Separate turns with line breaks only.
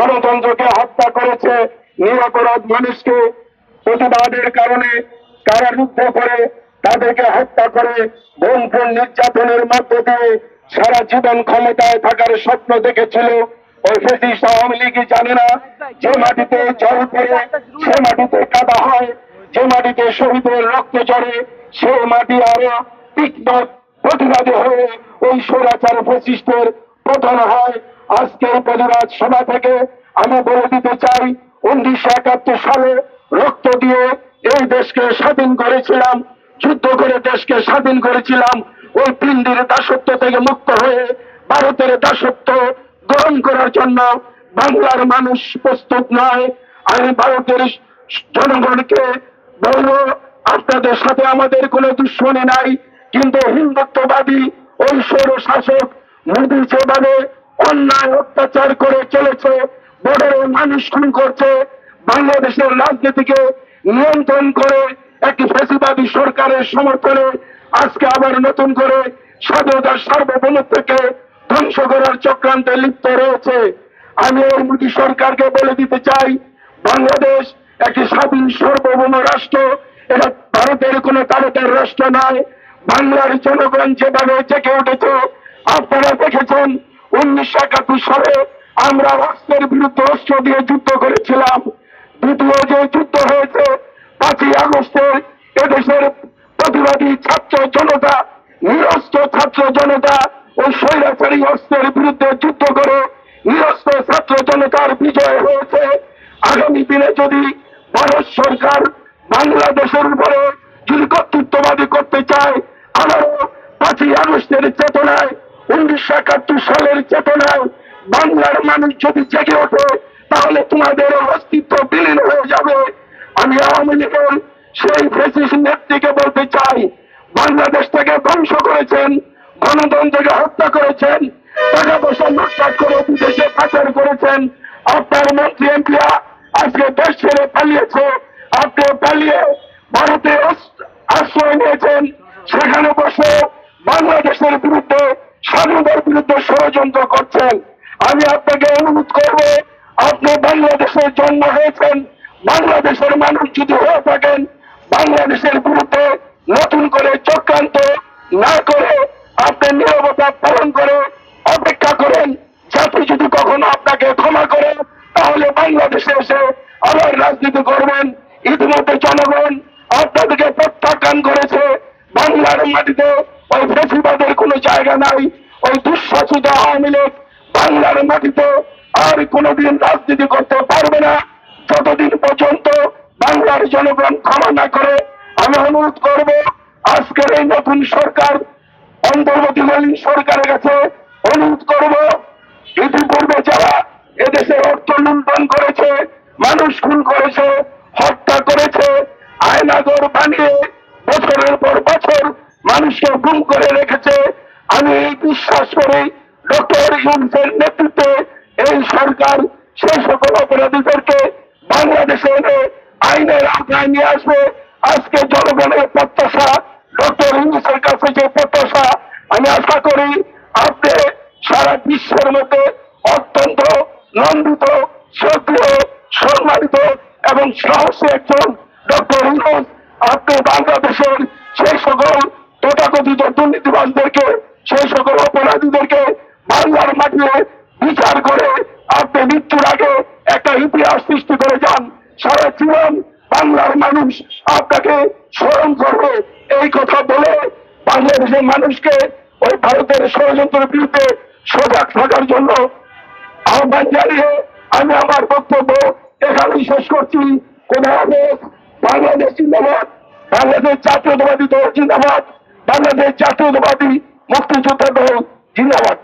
গণতন্ত্রকে হত্যা করেছে নিরপরাধ মানুষকে। প্রতিবাদের কারণে কারারুদ্ধ করে, তাদেরকে হত্যা করে বনফুল নির্যাতনের মধ্য দিয়ে সারা জীবন ক্ষমতায় থাকার স্বপ্ন দেখেছিল। ওই ফেসিস্ট আওয়ামী লীগই জানে না, যে মাটিতে জল পড়ে, সে মাটিতে কাদা হয়, যে মাটিতে শহীদের রক্ত ঝরে, সে মাটি আরও তীক্ষ্ণ প্রতিবাদী হয়ে ওই স্বৈরাচার ফেসিস্টের পতন হয়। আজকের প্রতিবাদ সভা থেকে আমি বলে দিতে চাই, উনিশশো একাত্তর সালে রক্ত দিয়ে এই দেশকে স্বাধীন করেছিলাম, যুদ্ধ করে দেশকে স্বাধীন করেছিলাম, ওই পিন্ডির দাসত্ব থেকে মুক্ত হয়ে ভারতের দাসত্ব গ্রহণ করার জন্য বাংলার মানুষ প্রস্তুত নয়। আমি ভারতের জনগণকে বলব, আপনাদের সাথে আমাদের কোনো দুশ্মনী নাই, কিন্তু হিন্দুত্ববাদী ওই শাসক মোদী যেভাবে অন্যায় অত্যাচার করে চলেছে, বর্ডারে মানুষ খুন করছে, বাংলাদেশের রাজনীতিকে নিয়ন্ত্রণ করে একটি ফেসিবাদী সরকারের সমর্থনে আজকে আবার নতুন করে স্বাধীনতার সার্বভৌমত্বকে ধ্বংস করার চক্রান্তে লিপ্ত রয়েছে। আমি এই মোদী সরকারকে বলে দিতে চাই, বাংলাদেশ একটি স্বাধীন সার্বভৌম রাষ্ট্র, এটা ভারতের কোনো তারকের রাষ্ট্র নয়, বাংলার জনগণ যেভাবে জেগে উঠেছে, আপনারা দেখেছেন উনিশশো একাত্তর সালে আমরা অস্ত্রের বিরুদ্ধে অস্ত্র দিয়ে যুদ্ধ করেছিলাম। দ্বিতীয় যে যুদ্ধ হয়েছে, পাঁচই আগস্টের এদেশের প্রতিবাদী ছাত্র জনতা, নিরস্ত্র ছাত্র জনতা ও স্বৈরাচারী অস্ত্রের বিরুদ্ধে যুদ্ধ করে নিরস্ত্র ছাত্র জনতার বিজয় হয়েছে। আগামী দিনে যদি ভারত সরকার বাংলাদেশের উপরে যদি কর্তৃত্ববাদী করতে চায়, আবারও পাঁচই আগস্টের চেতনায় উনিশশো একাত্তর সালের চেতনায় বাংলার মানুষ যদি জেগে ওঠে, তাহলে তোমাদের অস্তিত্ব বিলীন হয়ে যাবে। আমি আওয়ামী লীগের সেই ফেসিস নেত্রীকে বলতে চাই, বাংলাদেশ থেকে ধ্বংস করেছেন, গণতন্ত্রকে হত্যা করেছেন, টাকা পয়সা লুটপাট করে বিদেশে পাচার করেছেন। আপনার মন্ত্রী এমপিরা আজকে দেশ ছেড়ে পালিয়েছে। আপনি পালিয়ে ভারতে আশ্রয় নিয়েছেন। সেখানে বসে বাংলাদেশের বিরুদ্ধে স্বাধীনতার বিরুদ্ধে ষড়যন্ত্র করছেন। আমি আপনাকে অনুরোধ করব, আপনি বাংলাদেশের জন্ম হয়েছেন, বাংলাদেশের মানুষ যদি হয়ে থাকেন, বাংলাদেশের বিরুদ্ধে নতুন করে চক্রান্ত না করে আপনি নিরবতা পালন করে অপেক্ষা করেন জাতি যদি কখনো আপনাকে ক্ষমা করে তাহলে বাংলাদেশে এসে আবার রাজনীতি করবেন ইতিমধ্যে জনগণ আপনাদেরকে প্রত্যাখ্যান করেছে বাংলার মাটিতে ওই ফেসিবাদের কোনো জায়গা নাই। ওই দুঃশাসিত আওয়ামী লীগ বাংলার মাটিতে আর কোনোদিন রাজনীতি করতে পারবে না। যতদিন পর্যন্ত বাংলার জনগণ ক্ষমা না করে, আমি অনুরোধ করব, আজকের এই নতুন সরকার, অন্তর্বর্তীকালীন সরকারের কাছে অনুরোধ করব, ইতিপূর্বে যারা এদেশে অর্থ লুণ্ঠন করেছে, মানুষ খুন করেছে, হত্যা করেছে, আয়নাগর বানিয়ে বছরের পর বছর মানুষকে গুম করে রেখেছে। আমি এই বিশ্বাস করি ডক্টর ইউনুসের নেতৃত্বে এই সরকার সেই সকল অপরাধীদেরকে বাংলাদেশে এনে আইনের আওতায় নিয়ে আসবে। আজকে জনগণের প্রত্যাশা, ডক্টর ইউনুসের কাছে যে প্রত্যাশা, আমি আশা করি আপনি সারা বিশ্বের মধ্যে অত্যন্ত নন্দিত, সক্রিয়, সম্মানিত এবং সাহসী একজন ডক্টর ইউনুস। আপনি বাংলাদেশের সেই সকল তথাকথিত দুর্নীতিবাসদেরকে সেই সকল অপরাধীদেরকে বাংলার মাটিতে বিচার করে আপনি মৃত্যুর আগে একটা ইতিহাস সৃষ্টি করে যান। সারা জীবন বাংলার মানুষ আপনাকে স্মরণ করবে। এই কথা বলে বাংলাদেশের মানুষকে ওই ভারতের ষড়যন্ত্রের বিরুদ্ধে সজাগ থাকার জন্য আহ্বান জানিয়ে আমি আমার বক্তব্য এখানেই শেষ করছি। কোন বাংলাদেশ জিন্দাবাদ, বাংলাদেশ জাতীয়তাবাদী দল জিন্দাবাদ। বাংলাদেশ জাতীয়তাবাদী মুক্তিযোদ্ধা দল জিন্দাবাদ।